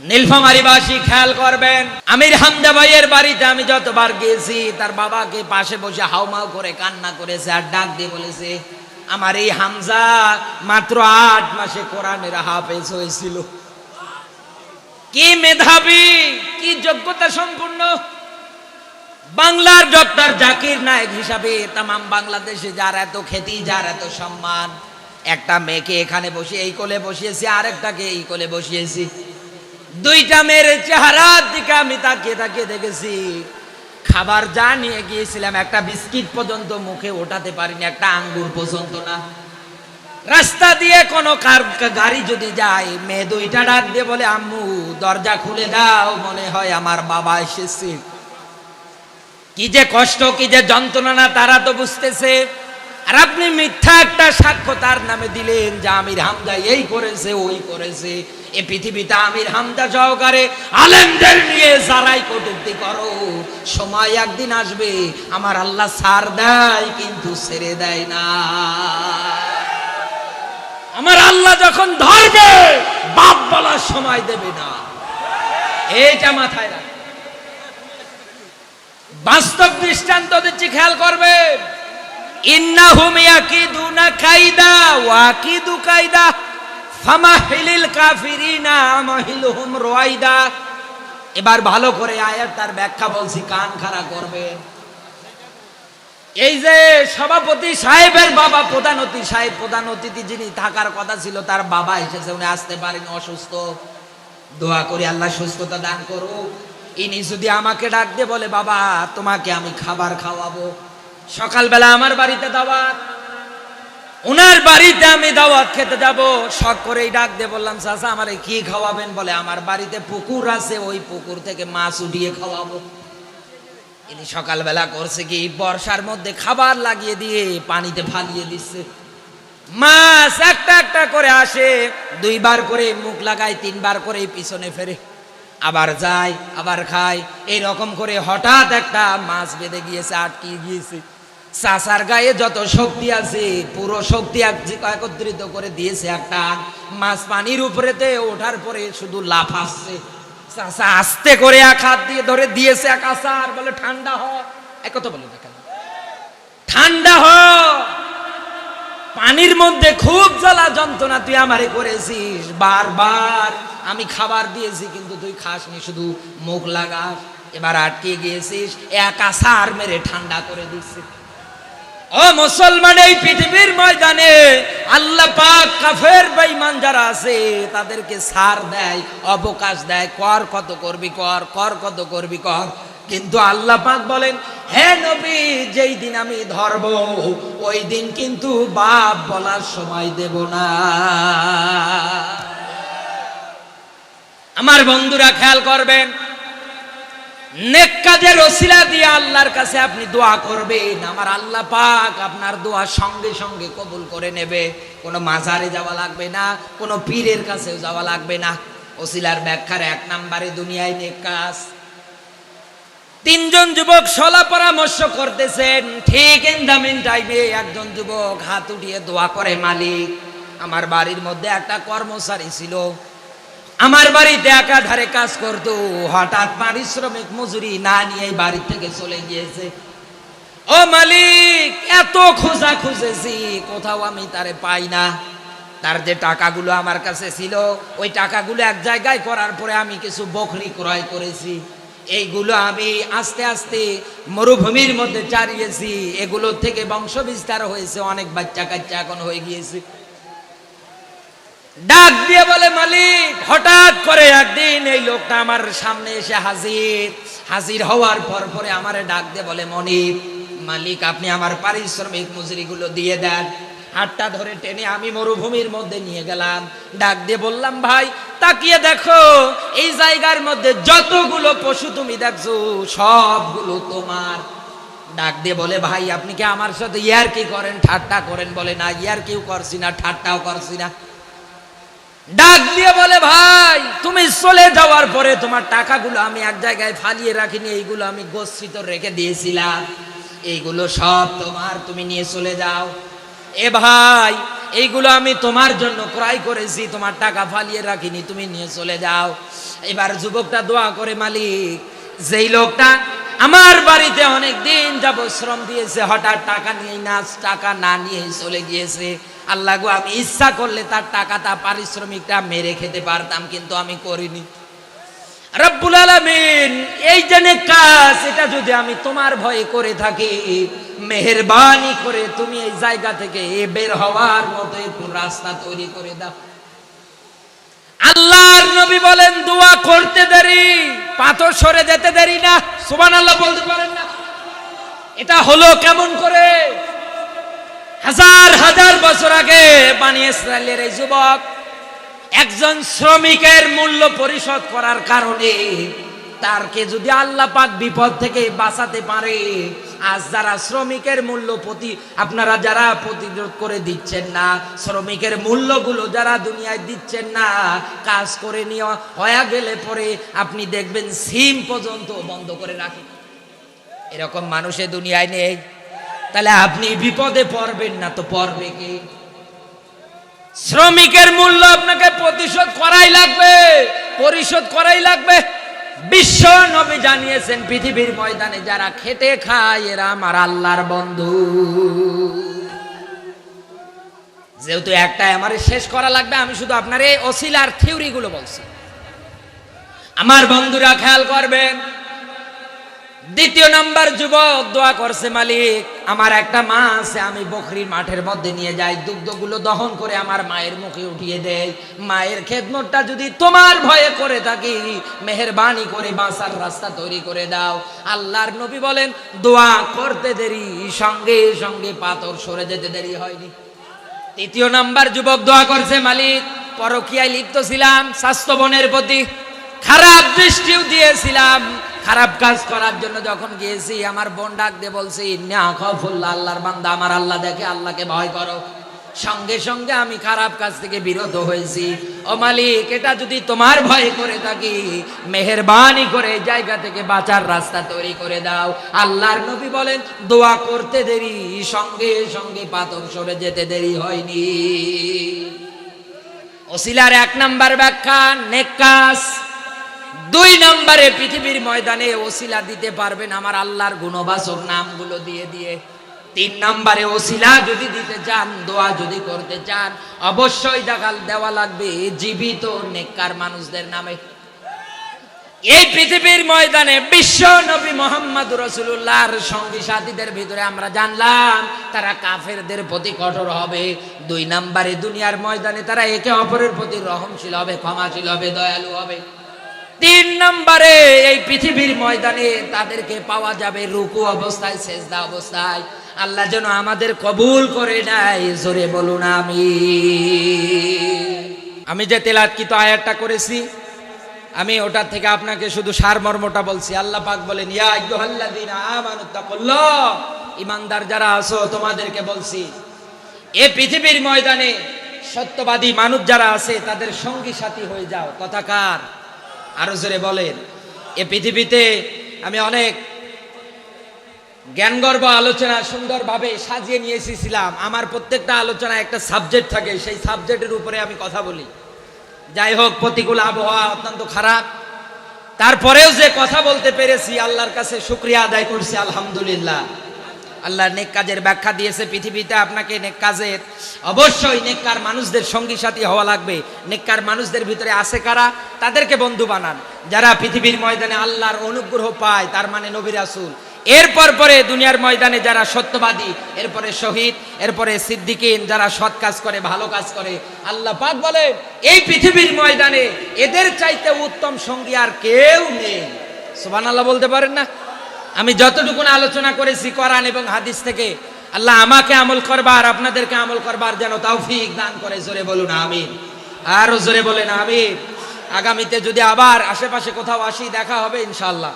নীলফামারিবাসী খেয়াল করবেন, আমির হামদা ভাইয়ের বাড়িতে আমি যতবার গেছি, তার বাবাকে পাশে বসে হাউমাউ করে, কান্না করেছে, আর ডাক দিয়ে বলেছে, আমার এই হামজা মাত্র আট মাসে কোরআনের হাফেজ হয়েছিল। কি মেধাবী, কি যোগ্যতা সম্পূর্ণ। বাংলার ডক্টর জাকির নায়ক হিসাবে তাম বাংলাদেশে যার এত খ্যাতি, যার এত সম্মান, একটা মেয়েকে এখানে বসে এই কোলে বসিয়েছি, আরেকটাকে এই কোলে বসিয়েছি। দুইটা মেয়ের চেহারার দিকে আমি তাকিয়ে তাকিয়ে দেখেছি। খাবার যা নিয়ে গিয়েছিলাম, একটা বিস্কিট পর্যন্ত মুখে ওঠাতে পারিনি, একটা আঙ্গুর পর্যন্ত না। রাস্তা দিয়ে কোনো কার গাড়ি যদি যায়, মেয়ে দুইটা ডাক দিয়ে বলে, আম্মু, দরজা খুলে দাও, মনে হয় আমার বাবা এসেছে। কি যে কষ্ট, কি যে যন্ত্রণা তারা তো বুঝতেছে। আর আপনি মিথ্যা একটা সাক্ষ্য তার নামে দিলেন যে আমির হামদা এই করেছে, ওই করেছে। এ পৃথিবীতে আমির হামদা সহকারে আলেমদের নিয়ে যারাই কটুক্তি করো। সময় একদিন আসবে, আমার আল্লাহ সার দেয় কিন্তু ছেড়ে দেয় না। আমার আল্লাহ যখন ধরবে, বাপ বলার সময় দেবে না। এইটা মাথায় রাখ। বাস্তব দৃষ্টান্ত দিচ্ছি, খেয়াল করবে ইন্নাহুম ইয়াকিদুনা কাইদা ওয়াকিদু কাইদা ফামাহিলিল কাফিরিনা আমাহিলুহুম রুয়াইদা। এবার ভালো করে আয়াত তার ব্যাখ্যা বলছি, কান খাড়া করবে। এই যে সভাপতি সাহেবের বাবা, প্রধান অতিথি সাহেব, প্রধান অতিথি যিনি, থাকার কথা ছিল, তার বাবা এসেছে, উনি আসতে পারেন, অসুস্থ। দোয়া করি আল্লাহ সুস্থতা দান করুক। ইনি যদি আমাকে ডাক দিয়ে বলে, বাবা, তোমাকে আমি খাবার খাওয়াবো। সকালবেলা আমার বাড়িতে দাওয়াত। ওনার বাড়িতে আমি দাওয়াত খেতে যাব। শখ করেই ডাক দিয়ে বললাম, চাচা, আমার কি খাওয়াবেন? বলে, আমার বাড়িতে পুকুর আছে, ওই পুকুর থেকে মাছ উঠিয়ে খাওয়াবো। ইনি সকালবেলা করছে কি, বর্ষার মধ্যে খাবার লাগিয়ে দিয়ে পানিতে ফালিয়ে দিচ্ছে। মাছ একটা একটা করে আসে, দুইবার করে মুখ লাগায়, তিনবার করে পিছনে ফেরে। আবার যায়, আবার খায় এই রকম করে হঠাৎ একটা মাছ বেঁধে গিয়েছে আটকে গিয়েছে। চাষার গায়ে যত শক্তি আছে, পুরো শক্তি একত্রিত করে দিয়েছে একটা মাছ পানির উপরেতে ওঠার পরে শুধু লাফাচ্ছে চাষা আস্তে করে এক হাত দিয়ে ধরে দিয়েছে এক আসার, বলে, ঠান্ডা হ। একথা বলে দেখেন ঠান্ডা হ। পানির মধ্যে খুব জ্বালা যন্ত্রণা তুই আমারে করেছিস, বারবার। আমি খাবার দিয়েছি, কিন্তু তুই খাসনি, শুধু মুখ লাগাস। এবার আটকে গিয়েছিস, এক আসার মেরে ঠান্ডা করে দিচ্ছে। ও মুসলমান, এই পৃথিবীর ময়দানে আল্লাহ পাক কাফের বেঈমান যারা আছে, তাদেরকে সার দেয়, অবকাশ দেয়, কর কত করবি কর কর কত করবি কর। কিন্তু আল্লাহ পাক বলেন, হে নবী, যেই দিন আমি ধরব, ওই দিন কিন্তু বাপ বলার সময় দেব না। আমার বন্ধুরা খেয়াল করবেন নেক কাজের ওসিলা দিয়ে আল্লাহর কাছে আপনি দোয়া করবেন। আমার আল্লাহ পাক আপনার দোয়া সঙ্গে সঙ্গে কবুল করে নেবে। কোনো মাজারে যাওয়া লাগবে না, কোনো পীরের কাছেও যাওয়া লাগবে না। ওসিলার ব্যাখ্যার এক নাম্বারে দুনিয়ায় নেক তিনজন যুবক সলা পরামর্শ করতেছেন, ঠিক ইন দ্য টাইমে একজন যুবক হাত উঠিয়ে দোয়া করে মালিক। আমার বাড়ির মধ্যে একটা কর্মচারী ছিল আমার বাড়িতে একাধারে কাজ করতো। হঠাৎ পারিশ্রমিক মজুরি না নিয়ে বাড়ি থেকে চলে গিয়েছে। ও মালিক, এত খোঁজা খুঁজেছি, কোথাও আমি তারে পাই না। তার যে টাকাগুলো আমার কাছে ছিল, ওই টাকাগুলো এক জায়গায় করার পরে আমি কিছু বকরি ক্রয় করেছি। এইগুলো আমি আস্তে আস্তে মরুভূমির মধ্যে চারিয়েছি। এগুলো থেকে বংশ বিস্তার হয়েছে, অনেক বাচ্চা কাচ্চা এখন হয়ে গিয়েছে। ডাক দিয়ে বলে, মালিক, হঠাৎ করে একদিন এই লোকটা আমার সামনে এসে হাজির। হাজির হওয়ার পর পরে আমারে ডাক দিয়ে বলে মনির মালিক, আপনি আমার পারিশ্রমিক মজুরিগুলো দিয়ে দেন। হাতটা ধরে টেনে আমি মরুভূমির মধ্যে নিয়ে গেলাম। ডাক দিয়ে বললাম, ভাই, তাকিয়ে দেখো, এই জায়গার মধ্যে যতগুলো পশু তুমি দেখছ, সবগুলো তোমার। ডাক দিয়ে বলে, ভাই, আপনি কি আমার সাথে ইয়ার কি করেন, ঠাট্টা করেন? বলে, না ইয়ার কেউ করছি না, ঠাট্টাও করছি না। ডাক দিয়ে বলে, ভাই, তুমি চলে যাওয়ার পরে তোমার টাকাগুলো আমি এক জায়গায় ফালিয়ে রাখিনি, এইগুলো আমি গচ্ছিত রেখে দিয়েছিলাম। এইগুলো সব তোমার, তুমি নিয়ে চলে যাও। এ ভাই, এইগুলো আমি তোমার জন্য ক্রয় করেছি, তোমার টাকা ফালিয়ে রাখিনি, তুমি নিয়ে চলে যাও। এবার যুবকটা দোয়া করে, মালিক, যেই লোকটা আমার বাড়িতে অনেক দিন যাব শ্রম দিয়েছে, হঠাৎ টাকা নিয়ে না টাকা না নিয়ে চলে গিয়েছে আল্লাহ গো, আমি ইচ্ছা করলে তার টাকাটা পারিশ্রমিকটা মেরে খেতে পারতাম, কিন্তু আমি করিনি। রব্বুল আলামিন, এই জন্য কাজ, এটা যদি আমি তোমার ভয়ে করে থাকি, মেহেরবানি করে তুমি এই জায়গা থেকে বের হওয়ার মতো একটু রাস্তা তৈরি করে দাও। আল্লাহর নবী বলেন, দোয়া করতে দেরি, পাথর সরে যেতে দেরি না। সুবহানাল্লাহ বলতে পারেন না। এটা হলো কেমন করে? হাজার হাজার বছর আগে বানি ইসরায়েলের এই যুবক একজন শ্রমিকের মূল্য পরিশোধ করার কারণে তারকে যদি আল্লাহ পাক বিপদ থেকে বাঁচাতে পারে, আজ যারা শ্রমিকের মূল্য প্রতি, আপনারা যারা প্রতিরোধ করে দিচ্ছেন না, শ্রমিকের মূল্যগুলো যারা দুনিয়ায় দিচ্ছেন না, কাজ করে নিয়ে হয়ে গেলে পরে আপনি দেখবেন সিম পর্যন্ত বন্ধ করে রাখেন এরকম মানুষে দুনিয়ায় নেই। তাহলে আপনি বিপদে পড়বেন না তো পড়বে কি? শ্রমিকের মূল্য আপনাকে প্রতিশোধ করাই লাগবে, পরিশোধ করাই লাগবে। বিশ্ব নবী জানিয়েছেন, পৃথিবীর ময়দানে যারা খেটে খায়, এরা আমার আল্লাহর বন্ধু। যেহেতু একটাই আমার শেষ করা লাগবে, আমি শুধু আপনার এই অসিলার থিওরি গুলো বলছি। আমার বন্ধুরা খেয়াল করবেন দ্বিতীয় নাম্বার যুবক, দোয়া করছে মালিক, আমার একটা মা আছে, আমি বকরির মাঠের মধ্যে নিয়ে যাই, দুগ্ধগুলো দহন করে আমার মায়ের মুখে উঠিয়ে দেয় মায়ের খেদমতটা যদি তোমার ভয়ে করে থাকি, মেহরবানি করে বাঁচার রাস্তা তৈরি করে দাও। আল্লাহর নবী বলেন, দোয়া করতে দেরি, সঙ্গে সঙ্গে পাথর সরে যেতে দেরি হয়নি। তৃতীয় নাম্বার যুবক, দোয়া করছে মালিক, পরকিয়ায় লিপ্ত ছিলাম স্বাস্থ্য বনের প্রতি খারাপ দৃষ্টিও দিয়েছিলাম। খারাপ কাজ করার জন্য যখন গিয়েছি, আমার বোন ডাক দিয়ে বলছি আল্লাহর বান্দা, আমার আল্লাহ দেখে আল্লাহকে ভয় করো। সঙ্গে সঙ্গে আমি খারাপ কাজ থেকে বিরত হয়েছি। ও মালিক, এটা যদি তোমার ভয় করে থাকি, মেহেরবানি করে জায়গা থেকে বাঁচার রাস্তা তৈরি করে দাও। আল্লাহর নবী বলেন, দোয়া করতে দেরি, সঙ্গে সঙ্গে পাথর সরে যেতে দেরি হয়নি। ওসিলার এক নাম্বার ব্যাখ্যা নেকাস দুই নম্বরে পৃথিবীর ময়দানে ওসিলা দিতে পারবেন আমার আল্লাহর গুণবাচক নামগুলো দিয়ে দিয়ে। তিন নম্বরে ওসিলা যদি দিতে চান, দোয়া যদি করতে চান, অবশ্যই দেখাল দেওয়া লাগবে। জীবিত নেককার মানুষদের নামে। এই পৃথিবীর ময়দানে বিশ্ব নবী মোহাম্মদ রসুল্লাহর সঙ্গী সাথীদের ভিতরে আমরা জানলাম, তারা কাফেরদের প্রতি কঠোর হবে। দুই নম্বরে দুনিয়ার ময়দানে তারা একে অপরের প্রতি রহমশীল হবে, ক্ষমাশীল হবে, দয়ালু হবে। তিন নম্বরে এই পৃথিবীর ময়দানে তাদেরকে পাওয়া যাবে রুকু অবস্থায়, সেজদা অবস্থায়। আল্লাহ যেন আমাদের কবুল করে নেয়, জোরে বলুন আমি আমি যে তেলাৎকিত আয়াতটা করেছি, আমি ওটার থেকে আপনাকে শুধু সারমর্মটা বলছি। আল্লাহ পাক বলেন ইমানদার যারা আছো, তোমাদেরকে বলছি, এ পৃথিবীর ময়দানে সত্যবাদী মানুষ যারা আছে, তাদের সঙ্গী সাথী হয়ে যাও। কথাকার আরও জোরে বলেন। এ পৃথিবীতে আমি অনেক জ্ঞানগর্ব আলোচনা সুন্দরভাবে সাজিয়ে নিয়ে এসেছিলাম। আমার প্রত্যেকটা আলোচনা একটা সাবজেক্ট থাকে, সেই সাবজেক্টের উপরে আমি কথা বলি। যাই হোক, প্রতিকূল আবহাওয়া অত্যন্ত খারাপ। তারপরেও যে কথা বলতে পেরেছি, আল্লাহর কাছে শুক্রিয়া আদায় করছি, আলহামদুলিল্লাহ। আল্লাহ নেক কাজের ব্যাখ্যা দিয়েছে পৃথিবীতে আপনাকে নেক কাজের, অবশ্যই নেককার মানুষদের সঙ্গী সাথী হওয়া লাগবে। নেককার মানুষদের ভিতরে আছে কারা? তাদেরকে বন্ধু বানান। যারা পৃথিবীর ময়দানে আল্লাহর অনুগ্রহ পায়, তার মানে নবী রাসূল। এরপর পরে দুনিয়ার ময়দানে যারা সত্যবাদী, এরপরে শহীদ, এরপরে সিদ্দিকিন, যারা সৎ কাজ করে, ভালো কাজ করে, আল্লাহ পাক বলে এই পৃথিবীর ময়দানে এদের চাইতে উত্তম সঙ্গী আর কেউ নেই। সুবহানাল্লাহ বলতে পারেন না? আমি যতটুকু আলোচনা করেছি কোরআন এবং হাদিস থেকে, আল্লাহ আমাকে আমল করবার, আপনাদেরকে আমল করবার যেন তৌফিক দান করে। জোরে বলুন, আমিন। আরও জোরে বলেন, আমিন। আগামীতে যদি আবার আশেপাশে কোথাও আসি, দেখা হবে ইনশাল্লাহ